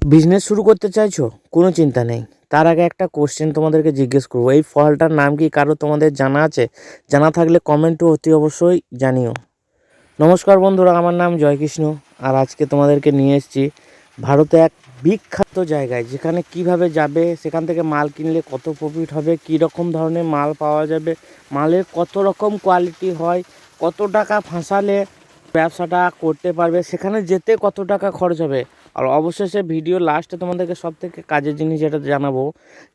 Business শুরু করতে চাইছো? কোনো চিন্তা নেই। তার আগে একটা কোশ্চেন তোমাদেরকে জিজ্ঞেস করব। এই ফলটার নাম কি কারও তোমাদের জানা আছে? জানা থাকলে কমেন্টও অতি অবশ্যই জানিও। নমস্কার বন্ধুরা, আমার নাম জয়কৃষ্ণ আর আজকে তোমাদেরকে নিয়ে এসেছি ভারতে এক বিখ্যাত জায়গায়, যেখানে কীভাবে যাবে, সেখান থেকে মাল কিনলে কত প্রফিট হবে কী রকম ধরনের মাল পাওয়া যাবে, মালের কত রকম কোয়ালিটি হয়, কত টাকা ফাঁসালে ব্যবসাটা করতে পারবে, সেখানে যেতে কত টাকা খরচ হবে আর অবশেষে ভিডিও লাস্টে তোমাদেরকে সব থেকে কাজের জিনিস যেটা জানাব,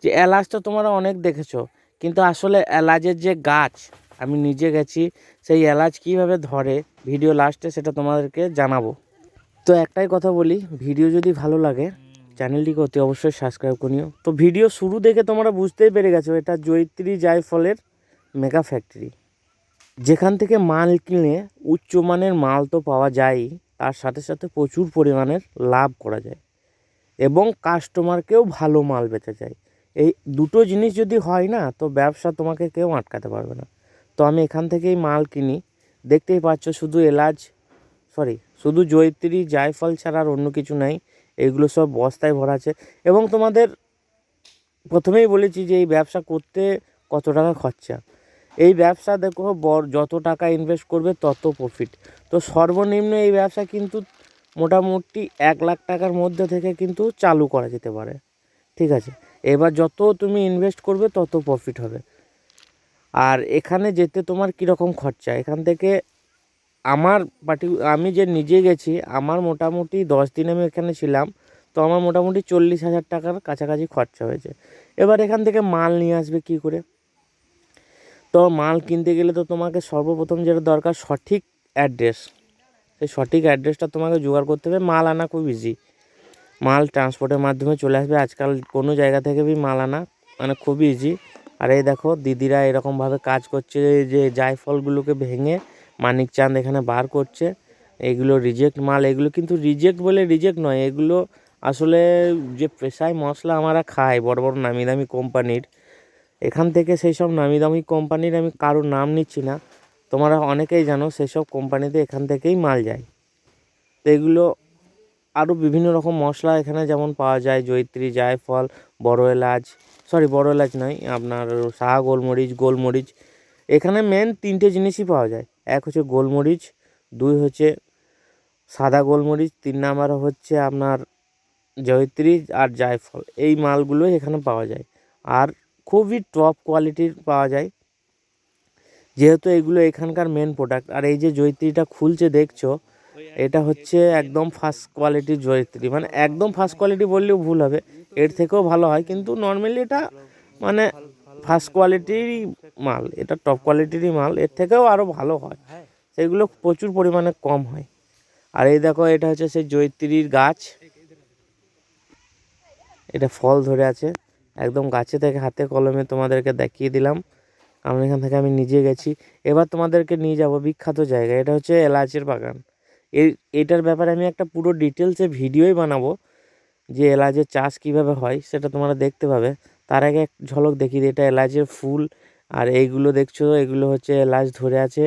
যে এলাচ তো তোমরা অনেক দেখেছ, কিন্তু আসলে এলাচের যে গাছ, আমি নিজে গেছি, সেই এলাচ কীভাবে ধরে ভিডিও লাস্টে সেটা তোমাদেরকে জানাব। তো একটাই কথা বলি ভিডিও যদি ভালো লাগে চ্যানেলটিকে অতি অবশ্যই সাবস্ক্রাইব করিও। তো ভিডিও শুরু দেখে তোমরা বুঝতেই পেরে গেছো, এটা জৈত্রী জায়ফলের মেগা ফ্যাক্টরি যেখান থেকে মাল কিনে উচ্চমানের মাল তো পাওয়া যায়ই তার সাথে সাথে প্রচুর পরিমাণের লাভ করা যায় এবং কাস্টমারকেও ভালো মাল বেচা যায়। এই দুটো জিনিস যদি হয় না, তো ব্যবসা তোমাকে কেউ আটকাতে পারবে না। তো আমি এখান থেকেই মাল কিনি। দেখতেই পাচ্ছ শুধু এলাচ সরি শুধু জয়িত্রী, জায়ফল ছাড়া আর অন্য কিছু নাই। এগুলো সব বস্তায় ভরা আছে। এবং তোমাদের প্রথমেই বলেছি যে এই ব্যবসা করতে কত টাকা খরচা। এই ব্যবসা দেখো বড় যত টাকা ইনভেস্ট করবে তত প্রফিট তো সর্বনিম্ন এই ব্যবসা কিন্তু মোটামুটি এক লাখ টাকার মধ্যে থেকে কিন্তু চালু করা যেতে পারে। ঠিক আছে? এবার যত তুমি ইনভেস্ট করবে তত প্রফিট হবে। আর এখানে যেতে তোমার কীরকম খরচা? এখান থেকে আমার পার্টি আমি যে নিজে গেছি, আমার মোটামুটি দশ দিন আমি এখানে ছিলাম, তো আমার মোটামুটি চল্লিশ হাজার টাকার কাছাকাছি খরচা হয়েছে। এবার এখান থেকে মাল নিয়ে আসবে কী করে? তো মাল কিনতে গেলে তো তোমাকে সর্বপ্রথম যেটা দরকার, সঠিক অ্যাড্রেস। সেই সঠিক অ্যাড্রেসটা তোমাকে জোগাড় করতে হবে। মাল আনা খুব ইজি মাল ট্রান্সপোর্টের মাধ্যমে চলে আসবে। আজকাল কোনো জায়গা থেকে বি মাল আনা মানে খুবই ইজি আর এই দেখো, দিদিরা এরকমভাবে কাজ করছে যে জায়ফলগুলোকে ভেঙে মানিক চাঁদ এখানে বার করছে। এগুলো রিজেক্ট মাল, এগুলো কিন্তু রিজেক্ট বলে রিজেক্ট নয়। এগুলো আসলে যে পেশায় মশলা আমরা খাই, বড় বড় নামি দামি কোম্পানির এখান থেকে সেই সব নামি দামি কোম্পানির আমি কারোর নাম নিচ্ছি না। তোমরা অনেকেই জানো সেই সব কোম্পানিতে এখান থেকেই মাল যায়। তো এগুলো আরও বিভিন্ন রকম মশলা এখানে যেমন পাওয়া যায় জৈত্রী জায়ফল, বড় এলাচ সরি বড় এলাচ নয়, আপনার সাহা গোলমরিচ গোলমরিচ। এখানে মেন তিনটে জিনিসই পাওয়া যায়। এক হচ্ছে গোলমরিচ, দুই হচ্ছে সাদা গোলমরিচ, তিন নাম্বার হচ্ছে আপনার জয়ত্রী আর জায়ফল। এই মালগুলোই এখানে পাওয়া যায়। আর খুবই টপ কোয়ালিটির পাওয়া যায়। যেহেতু এগুলো এখানকার মেন প্রোডাক্ট আর এই যে জয়ত্রীটা খুলছে দেখছ, এটা হচ্ছে একদম ফার্স্ট কোয়ালিটির জয়ত্রী। মানে একদম ফার্স্ট কোয়ালিটি বললেও ভুল হবে, এর থেকেও ভালো হয়, কিন্তু নর্মালি এটা মানে ফার্স্ট কোয়ালিটিরই মাল, এটা টপ কোয়ালিটিরই মাল, এর থেকেও আরও ভালো হয়। সেগুলো প্রচুর পরিমাণে কম হয়। আর এই দেখো, এটা হচ্ছে সেই জৈত্রীর গাছ। এটা ফল ধরে আছে। একদম গাছে থেকে হাতে কলমে তোমাদেরকে দেখিয়ে দিলাম। কারণ এখান থেকে আমি নিজে গেছি। এবার তোমাদেরকে নিয়ে যাব বিখ্যাত জায়গা, এটা হচ্ছে এলাচের বাগান। এই এটার ব্যাপারে আমি একটা পুরো ডিটেলসে ভিডিওই বানাবো, যে এলাচের চাষ কীভাবে হয়, সেটা তোমরা দেখতে পাবে। তার আগে এক ঝলক দিই, এটা এলাচের ফুল, আর এইগুলো দেখছ, এগুলো হচ্ছে এলাচ ধরে আছে,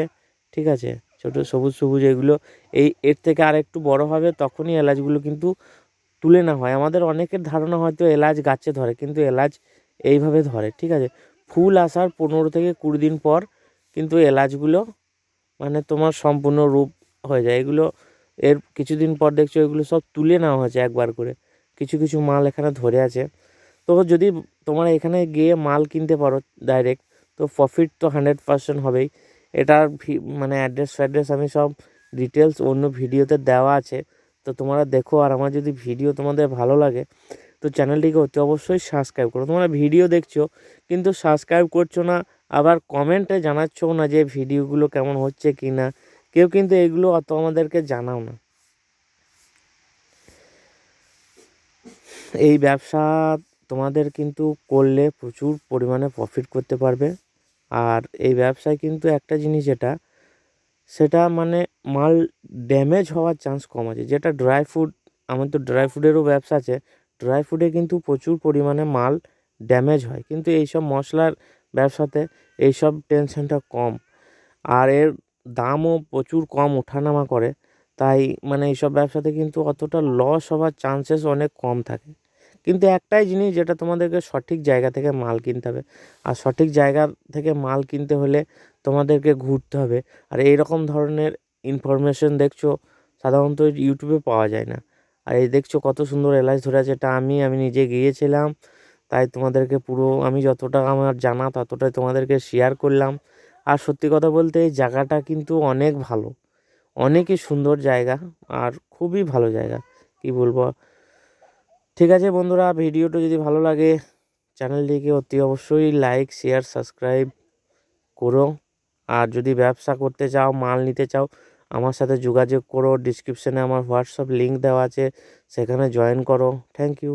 ঠিক আছে? ছোটো সবুজ সবুজ এগুলো। এই, এর থেকে আর একটু বড় হবে, তখনই এলাচগুলো কিন্তু তুলে না হয়। আমাদের অনেকের ধারণা হয়তো এলাচ গাছে ধরে, কিন্তু এলাচ এইভাবে ধরে, ঠিক আছে? ফুল আসার পনেরো থেকে কুড়ি দিন পর কিন্তু এলাচগুলো মানে তোমার সম্পূর্ণ রূপ হয়ে যায়। এগুলো এর কিছুদিন পর দেখছ এগুলো সব তুলে নেওয়া হয়েছে একবার করে। কিছু কিছু মাল এখানে ধরে আছে। তো যদি তোমরা এখানে গিয়ে মাল কিনতে পারো ডাইরেক্ট তো প্রফিট তো হান্ড্রেড পার্সেন্ট হবেই। এটার মানে অ্যাড্রেস ফ্যাড্রেস আমি সব ডিটেলস অন্য ভিডিওতে দেওয়া আছে। তো তোমরা দেখো আর আমার যদি ভিডিও তোমাদের ভালো লাগে, তো চ্যানেলটিকে অতি অবশ্যই সাবস্ক্রাইব করো। তোমরা ভিডিও দেখছ, কিন্তু সাবস্ক্রাইব করছ না, আবার কমেন্টে জানাচ্ছো না যে ভিডিওগুলো কেমন হচ্ছে কি না কেউ কিন্তু এগুলো অত আমাদেরকে জানাও না। এই ব্যবসা তোমাদের কিন্তু করলে প্রচুর পরিমাণে প্রফিট করতে পারবে। আর এই ব্যবসায় কিন্তু একটা জিনিস যেটা সেটা মানে মাল ড্যামেজ হওয়ার চান্স কম আছে। যেটা ড্রাই ফ্রুট আমার তো ড্রাই ফ্রুটেরও ব্যবসা আছে ড্রাই ফ্রুটে কিন্তু প্রচুর পরিমাণে মাল ড্যামেজ হয়। কিন্তু এইসব মশলার ব্যবসাতে এইসব টেনশনটা কম। আর এর দামও প্রচুর কম, ওঠানামা করে। তাই মানে এইসব ব্যবসাতে কিন্তু অতটা লস হওয়ার চান্সেস অনেক কম থাকে। কিন্তু একটাই জিনিস যেটা তোমাদেরকে সঠিক জায়গা থেকে মাল কিনতে হবে। আর সঠিক জায়গা থেকে মাল কিনতে হলে তোমাদেরকে ঘুরতে হবে। আর এই রকম ধরনের ইনফরমেশন দেখছ, সাধারণত ইউটিউবে পাওয়া যায় না। আর এই দেখছ কত সুন্দর এলাচ ধরে আছে, এটা আমি আমি নিজে গিয়েছিলাম। তাই তোমাদেরকে পুরো, আমি যতটা আমার জানা ততটাই তোমাদেরকে শেয়ার করলাম। আর সত্যি কথা বলতে এই জায়গাটা কিন্তু অনেক ভালো। অনেকই সুন্দর জায়গা আর খুবই ভালো জায়গা। কি বলব? ঠিক আছে বন্ধুরা, ভিডিওটা যদি ভালো লাগে চ্যানেলটিকে অতি অবশ্যই লাইক শেয়ার সাবস্ক্রাইব করো। আর যদি ব্যবসা করতে চাও, মাল নিতে চাও, আমার সাথে যোগাযোগ করো। ডিসক্রিপশানে আমার হোয়াটসঅ্যাপ লিঙ্ক দেওয়া আছে, সেখানে জয়েন করো। Thank you